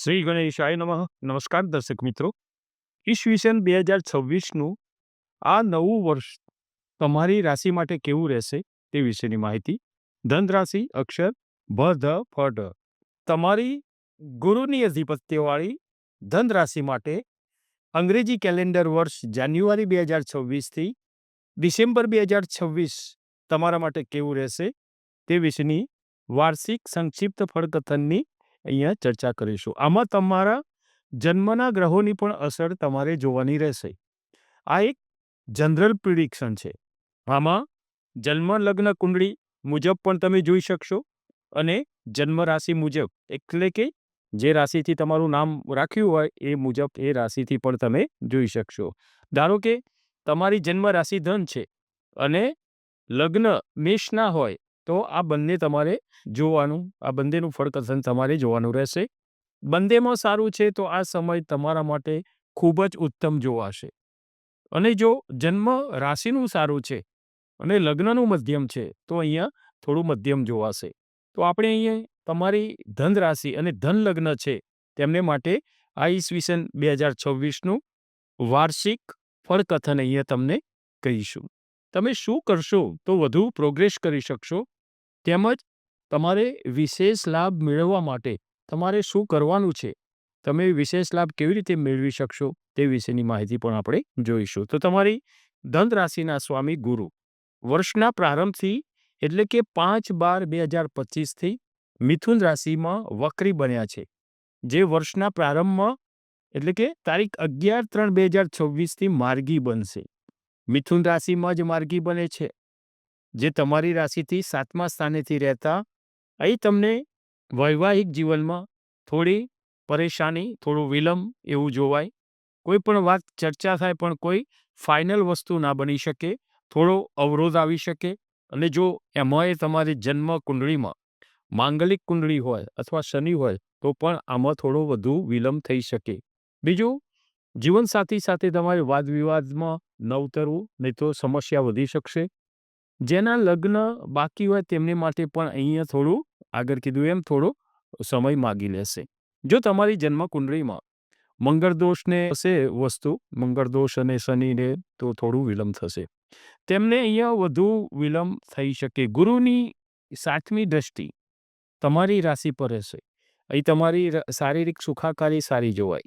શ્રી ગણેશાય નમઃ. નમસ્કાર દર્શક મિત્રો. ઈસવીસન બે હજાર છવ્વીસનું આ નવું વર્ષ તમારી રાશિ માટે કેવું રહેશે તે વિશેની માહિતી. ધન રાશિ, અક્ષર ભ ધ, ફ તમારી ગુરુની અધિપત્યવાળી ધન રાશિ માટે અંગ્રેજી કેલેન્ડર વર્ષ જાન્યુઆરી બે હજાર છવ્વીસથી ડિસેમ્બર બે હજાર છવ્વીસ તમારા માટે કેવું રહેશે તે વિશેની વાર્ષિક સંક્ષિપ્ત ફળકથનની અહીંયા ચર્ચા કરીશું. આમાં તમારા જન્મના ગ્રહોની પણ અસર તમારે જોવાની રહેશે. આ એક જનરલ પ્રિડિક્શન છે. આમાં જન્મ લગ્ન કુંડળી મુજબ પણ તમે જોઈ શકશો અને જન્મ રાશિ મુજબ, એટલે કે જે રાશિથી તમારું નામ રાખ્યું હોય એ મુજબ એ રાશિથી પણ તમે જોઈ શકશો. ધારો કે તમારી જન્મ રાશિ ધન છે અને લગ્ન મેષના હોય તો આ બંને તમારે જોવાનું, આ બંનેનું ફળકથન તમારે જોવાનું રહેશે. બંનેમાં સારું છે તો આ સમય તમારા માટે ખૂબ જ ઉત્તમ જોવાશે. અને જો જન્મ રાશિનું સારું છે અને લગ્નનું મધ્યમ છે, તો અહીંયા થોડું મધ્યમ જોવાશે. તો આપણે અહીંયા તમારી ધન રાશિ અને ધન લગ્ન છે, તેમને માટે આ ઈસવીસન બે હજાર છવ્વીસનું વાર્ષિક ફળકથન અહીંયા તમને કહીશું. તમે શું કરશો તો વધુ પ્રોગ્રેસ કરી શકશો? તેમજ તમારે વિશેષ લાભ મેળવવા માટે તમારે શું કરવાનું છે? તમે વિશેષ લાભ કેવી રીતે મેળવી શકશો તે વિશેની માહિતી પણ આપણે જોઈશું. તો તમારી ધન રાશિના સ્વામી ગુરુ વર્ષના પ્રારંભથી એટલે કે પાંચ બાર બે હજાર પચીસથી મિથુન રાશિમાં વક્રી બન્યા છે. જે વર્ષના પ્રારંભમાં એટલે કે તારીખ અગિયાર ત્રણ બે હજાર છવ્વીસથી માર્ગી બનશે. મિથુન રાશિમાં જ માર્ગી બને છે. જે તમારી રાશિથી સાતમા સ્થાનેથી રહેતા, અહીં તમને વૈવાહિક જીવનમાં થોડી પરેશાની, થોડું વિલંબ એવું જોવાય. કોઈ પણ વાત ચર્ચા થાય પણ કોઈ ફાઇનલ વસ્તુ ના બની શકે, થોડો અવરોધ આવી શકે અને જો એમાંય તમારી જન્મ કુંડળીમાં માંગલિક કુંડળી હોય અથવા શનિ હોય, તો પણ આમાં થોડો વધુ વિલંબ થઈ શકે. બીજું, જીવનસાથી સાથે તમારે વાદ વિવાદમાં ન ઉતરવું, નહીં તો સમસ્યા વધી શકશે. જેના લગ્ન બાકી હોય તેમને માટે પણ અહીંયા થોડું, આગળ કીધું એમ, થોડો સમય માગી લેશે. જો તમારી જન્મ કુંડળીમાં મંગળ હશે વસ્તુ, મંગળ દોષ અને શનિને તો થોડું વિલંબ થશે. તેમને અહીંયા વધુ વિલંબ થઈ શકે. ગુરુની સાતમી દ્રષ્ટિ તમારી રાશિ પર હશે અહીં તમારી શારીરિક સુખાકારી સારી જોવાય.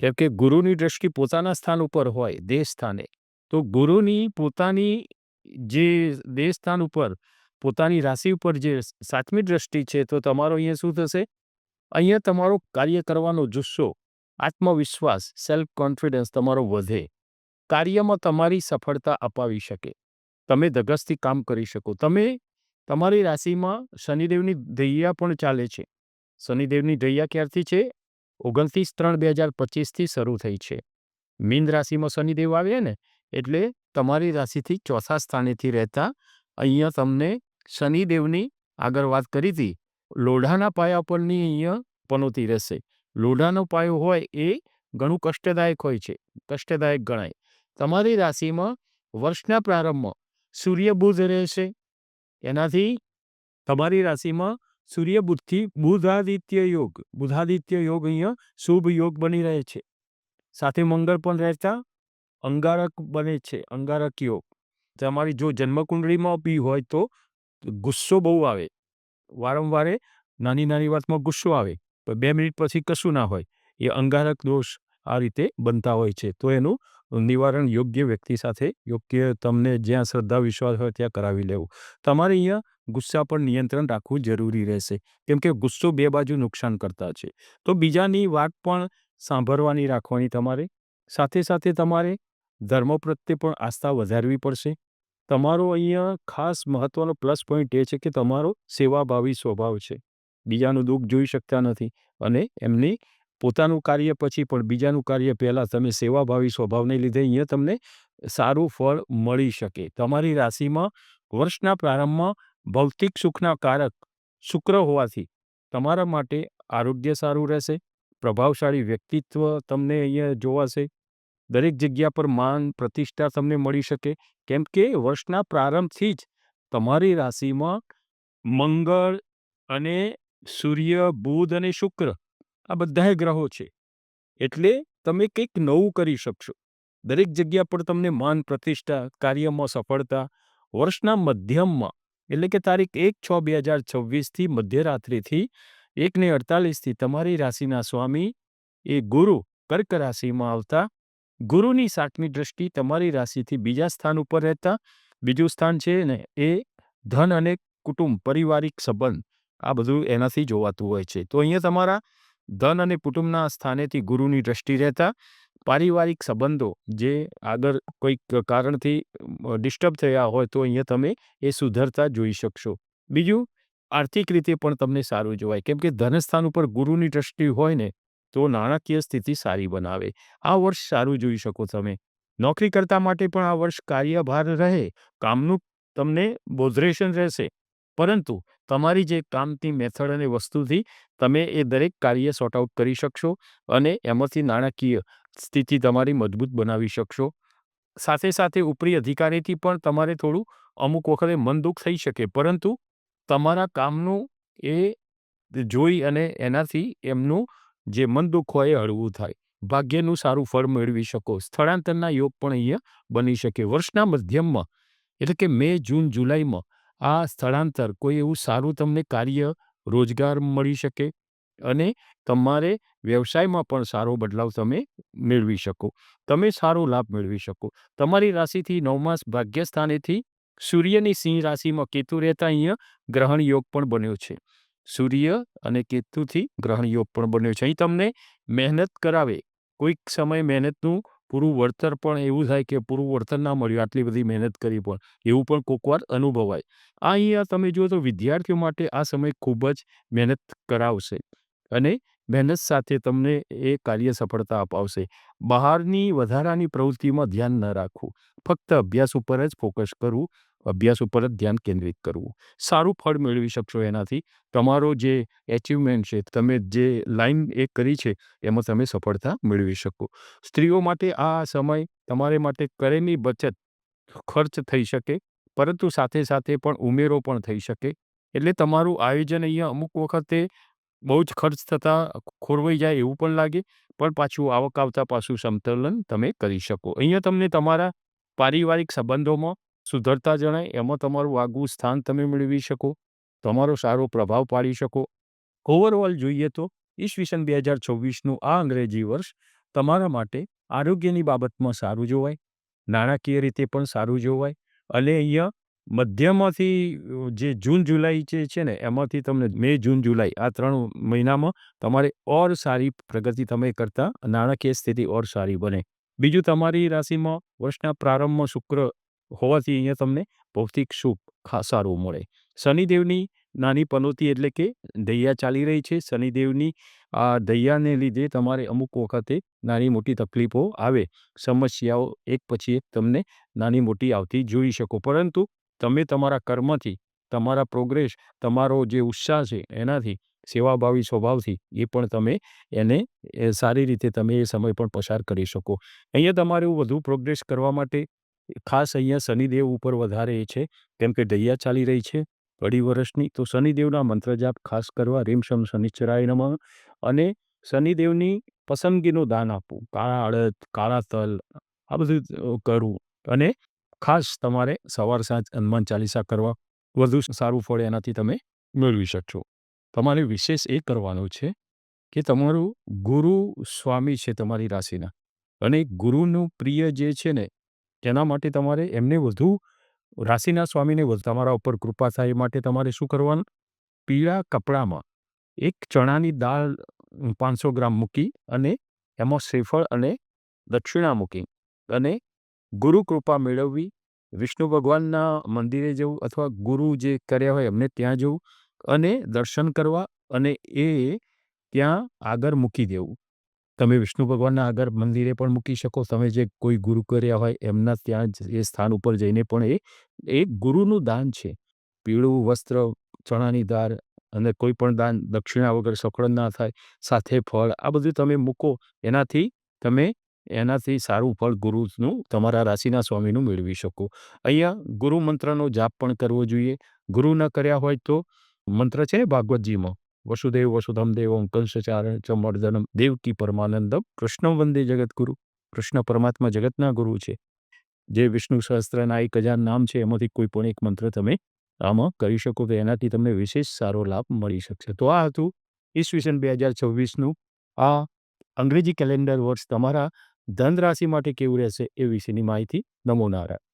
કેમ કે ગુરુની દ્રષ્ટિ પોતાના સ્થાન ઉપર હોય, દેહ સ્થાને. તો ગુરુની પોતાની જે દેહ સ્થાન ઉપર પોતાની રાશિ ઉપર જે સાતમી દ્રષ્ટિ છે, તો તમારો અહીંયા શું થશે? અહીંયા તમારો કાર્ય કરવાનો જુસ્સો, આત્મવિશ્વાસ સેલ્ફ કોન્ફિડન્સ તમારો વધે. કાર્યમાં તમારી સફળતા અપાવી શકે. તમે ધગસથી કામ કરી શકો. તમે તમારી રાશિમાં શનિદેવની ધૈયા પણ ચાલે છે. શનિદેવની દૈયા ક્યારથી છે? ઓગણત્રીસ ત્રણ બે હજાર પચીસથી શરૂ થઈ છે. મીન રાશિમાં શનિદેવ આવે ને, એટલે તમારી રાશિથી ચોથા સ્થાનેથી રહેતા અહીંયા તમને શનિદેવની આગળ વાત કરી હતી. લોઢાના પાયા પરની અહીંયા પનોતી રહેશે. લોઢાનો પાયો હોય એ ઘણું કષ્ટદાયક હોય છે. કષ્ટદાયક ગણાય. તમારી રાશિમાં વર્ષના પ્રારંભમાં સૂર્ય બુધ રહેશે. એનાથી તમારી રાશિમાં સૂર્ય બુદ્ધથી બુધાદિત્ય યોગ. બુધાદિત્ય યોગ અહીંયા શુભ યોગ બની રહે છે. સાથે મંગળ પણ રહેતા અંગારક બને છે અંગારક યોગ તમારી જો જન્મકુંડળીમાં બી હોય તો ગુસ્સો બહુ આવે. વારંવારે નાની નાની વાતમાં ગુસ્સો આવે. બે મિનિટ પછી કશું ના હોય. એ અંગારક દોષ આ રીતે બનતા હોય છે. તો એનું નિવારણ યોગ્ય વ્યક્તિ સાથે, યોગ્ય તમને જ્યાં શ્રદ્ધા, વિશ્વાસ હોય ત્યાં કરાવી લેવું. તમારે અહીંયા ગુસ્સા પર નિયંત્રણ રાખવું જરૂરી રહેશે. કેમ કે ગુસ્સો બે બાજુ નુકસાન કરતા છે. તો બીજાની વાત પણ સાંભળવાની રાખવાની તમારે. સાથે સાથે તમારે ધર્મ પ્રત્યે પણ આસ્થા વધારવી પડશે. તમારો અહીંયા ખાસ મહત્વનો પ્લસ પોઈન્ટ એ છે કે તમારો સેવાભાવી સ્વભાવ છે. બીજાનું દુઃખ જોઈ શકતા નથી અને એમની પોતાનું કાર્ય પછી પણ બીજાનું કાર્ય પહેલાં તમે સેવાભાવી સ્વભાવને લીધે અહીંયા તમને સારું ફળ મળી શકે. તમારી રાશિમાં વર્ષના પ્રારંભમાં ભૌતિક સુખના કારક શુક્ર હોવાથી તમારા માટે આરોગ્ય સારું રહેશે. પ્રભાવશાળી વ્યક્તિત્વ તમને અહીંયા જોવાશે. દરેક જગ્યા પર માન પ્રતિષ્ઠા તમને મળી શકે કેમ કે વર્ષના પ્રારંભથી જ તમારી રાશિમાં મંગળ અને સૂર્ય બુધ અને શુક્ર આ બધાય ગ્રહો છે. એટલે તમે કંઈક નવું કરી શકશો. દરેક જગ્યા પર તમને માન પ્રતિષ્ઠા, કાર્યમાં સફળતા, વર્ષના મધ્યમમાં એટલે કે તારીખ એક છ બે હજાર છવ્વીસથી મધ્યરાત્રિથી એકને અડતાલીસથી તમારી રાશિના સ્વામી એ ગુરુ કર્ક રાશિમાં આવતા ગુરુની સાતમી દ્રષ્ટિ તમારી રાશિથી બીજા સ્થાન ઉપર રહેતા, બીજું સ્થાન છે ને એ ધન અને કુટુંબ, પારિવારિક સંબંધ, આ બધું એનાથી જોવાતું હોય છે. તો અહીંયા તમારા ધન અને કુટુંબના સ્થાનેથી ગુરુની દ્રષ્ટિ રહેતા, પારિવારિક સંબંધો જે આગળ કોઈક કારણથી ડિસ્ટર્બ થયા હોય તો અહીંયા તમે એ સુધરતા જોઈ શકશો. બીજું, આર્થિક રીતે પણ તમને સારું જોવાય. કેમ કે ધનસ્થાન ઉપર ગુરુની દ્રષ્ટિ હોય ને તો નાણાકીય સ્થિતિ સારી બનાવે. આ વર્ષ સારું જોઈ શકો તમે. નોકરી કરતા માટે પણ આ વર્ષ કાર્યભાર રહે, કામનું તમને બોધરેશન રહેશે. પરંતુ તમારી જે કામની મેથડ અને વસ્તુથી તમે એ દરેક કાર્ય સોર્ટ આઉટ કરી શકશો અને એમાંથી નાણાકીય સ્થિતિ તમારી મજબૂત બનાવી શકશો. સાથે સાથે ઉપરી અધિકારીથી પણ તમારે થોડું અમુક વખતે મન દુઃખ થઈ શકે, પરંતુ તમારા કામનું એ જોઈ અને એનાથી એમનું જે મન દુઃખ હોય એ હળવું થાય. ભાગ્યનું સારું ફળ મેળવી શકો. સ્થળાંતરના યોગ પણ અહીંયા બની શકે. વર્ષના મધ્યમમાં, એટલે કે મે, જૂન, જુલાઈમાં, આ સ્થળાંતર કોઈ એવું સારું તમને કાર્ય, રોજગાર મળી શકે અને તમારે વ્યવસાયમાં પણ સારો બદલાવ તમે મેળવી શકો. તમે સારો લાભ મેળવી શકો. તમારી રાશિથી નવમાસ ભાગ્યસ્થાનેથી સૂર્યની સિંહ રાશિમાં કેતુ રહેતા અહીંયા ગ્રહણ યોગ પણ બન્યો છે. સૂર્ય અને કેતુથી ગ્રહણ યોગ પણ બન્યો છે. અહીં તમને મહેનત કરાવે. કોઈક સમય મહેનતનું પૂરું વળતર પણ એવું થાય કે પૂરું વળતર ના મળ્યું, આટલી બધી મહેનત કરી પણ. એવું પણ કોકવાર અનુભવાય. આ અહીંયા તમે જુઓ તો વિદ્યાર્થીઓ માટે આ સમય ખૂબ જ મહેનત કરાવશે અને મહેનત સાથે તમને એ કાર્ય સફળતા અપાવશે. બહારની વધારાની પ્રવૃત્તિમાં ધ્યાન ન રાખવું. ફક્ત અભ્યાસ ઉપર જ ફોકસ કરવું અભ્યાસ ઉપર જ ધ્યાન કેન્દ્રિત કરવું. સારું ફળ મેળવી શકશો એનાથી. તમારો જે એચિવમેન્ટ છે, તમે જે લાઈન એ કરી છે, એમાં તમે સફળતા મેળવી શકો. સ્ત્રીઓ માટે આ સમય તમારે માટે કરેલી બચત ખર્ચ થઈ શકે, પરંતુ સાથે સાથે પણ ઉમેરો પણ થઈ શકે. એટલે તમારું આયોજન અહીંયા અમુક વખતે બહુ જ ખર્ચ થતાં ખોરવાઈ જાય એવું પણ લાગે, પણ પાછું આવક આવતા પાછું સંતુલન તમે કરી શકો. અહીંયા તમને તમારા પારિવારિક સંબંધોમાં સુધરતા જણાય, એમાં તમારું આગવું સ્થાન તમે મેળવી શકો, તમારો સારો પ્રભાવ પાડી શકો. ઓવરઓલ જોઈએ તો, ઈસવીસન બે હજાર છવ્વીસનું આ અંગ્રેજી વર્ષ તમારા માટે આરોગ્યની બાબતમાં સારું જોવાય, નાણાકીય રીતે પણ સારું જોવાય અને અહીંયા મધ્યમાંથી જે જૂન, જુલાઈ જે છે ને, એમાંથી તમને મે, જૂન, જુલાઈ આ ત્રણ મહિનામાં તમારે ઓર સારી પ્રગતિ તમે કરતા, નાણાકીય સ્થિતિ ઓર સારી બને. બીજું તમારી રાશિમાં વર્ષના પ્રારંભમાં શુક્ર હોવાથી અહીંયા તમને ભૌતિક સુખ સારું મળે. શનિદેવની નાની પનોતી એટલે કે દૈયા ચાલી રહી છે. શનિદેવની આ દૈયાને લીધે તમારે અમુક વખતે નાની મોટી તકલીફો આવે. સમસ્યાઓ એક પછી એક તમને નાની મોટી આવતી જોઈ શકો. પરંતુ તમે તમારા કર્મથી, તમારા પ્રોગ્રેસ તમારો જે ઉત્સાહ છે એનાથી, સેવાભાવી સ્વભાવથી એ પણ તમે એને સારી રીતે તમે એ સમય પણ પસાર કરી શકો. અહીંયા તમારે વધુ પ્રોગ્રેસ કરવા માટે ખાસ અહીંયા શનિદેવ ઉપર વધારે એ છે, કેમ કે દૈયા ચાલી રહી છે, અઢી વર્ષની, તો શનિદેવના મંત્ર જાપ ખાસ કરવા રીમ શમ શનિશ્ચરાય નમઃ અને શનિદેવની પસંદગીનું દાન આપવું, કાળા અડદ, કાળા તલ, આ બધું કરવું અને ખાસ તમારે સવાર સાંજ હનુમાન ચાલીસા કરવા, વધુ સારું ફળ એનાથી તમે મેળવી શકશો. તમારે વિશેષ એ કરવાનું છે કે તમારું ગુરુ સ્વામી છે તમારી રાશિના અને ગુરુનું પ્રિય જે છે ને તેના માટે તમારે એમને વધુ રાશિના સ્વામીને તમારા ઉપર કૃપા થાય એ માટે તમારે શું કરવાનું? પીળા કપડામાં એક ચણાની દાળ પાંચસો ગ્રામ મૂકી અને એમાં શ્રીફળ અને દક્ષિણા મૂકી અને ગુરુ કૃપા મેળવવી, વિષ્ણુ ભગવાનના મંદિરે જવું અથવા ગુરુ જે કર્યા હોય એમને ત્યાં જવું અને દર્શન કરવા અને એ ત્યાં આગળ મૂકી દેવું. તમે વિષ્ણુ ભગવાનના આગળ મંદિરે પણ મૂકી શકો. તમે જે કોઈ ગુરુ કર્યા હોય, એમના ત્યાં એ સ્થાન ઉપર જઈને પણ એ એ ગુરુનું દાન છે. પીળું વસ્ત્ર, ચણાની દાળ અને કોઈ પણ દાન દક્ષિણા વગર સફળ ના થાય, સાથે ફળ, આ બધું તમે મૂકો. એનાથી તમે, એનાથી સારું ફળ ગુરુનું, તમારા રાશિના સ્વામીનું મેળવી શકો. અહીંયા ગુરુ મંત્રનો જાપ પણ કરવો જોઈએ. ગુરુ ન કર્યા હોય તો મંત્ર છે ભાગવતજીમાં. વસુદેવ વસુધમ દેવમ કંસચારણ મર્દનમ દેવકી પરમાનંદમ કૃષ્ણ વંદે જગતગુરુ કૃષ્ણ પરમાત્મા જગતના ગુરુ છે. જે વિષ્ણુ સહસ્ત્રના એક હજાર નામ છે, એમાંથી કોઈ પણ એક મંત્ર તમે આમાં કરી શકો તો એનાથી તમને વિશેષ સારો લાભ મળી શકશે. તો આ હતું ઈસવીસન બે હજાર છવ્વીસનું. આ અંગ્રેજી કેલેન્ડર વર્ષ તમારા ધન રાશિ માટે કેવું રહેશે એ વિશેની માહિતી. નમો નારાયણ.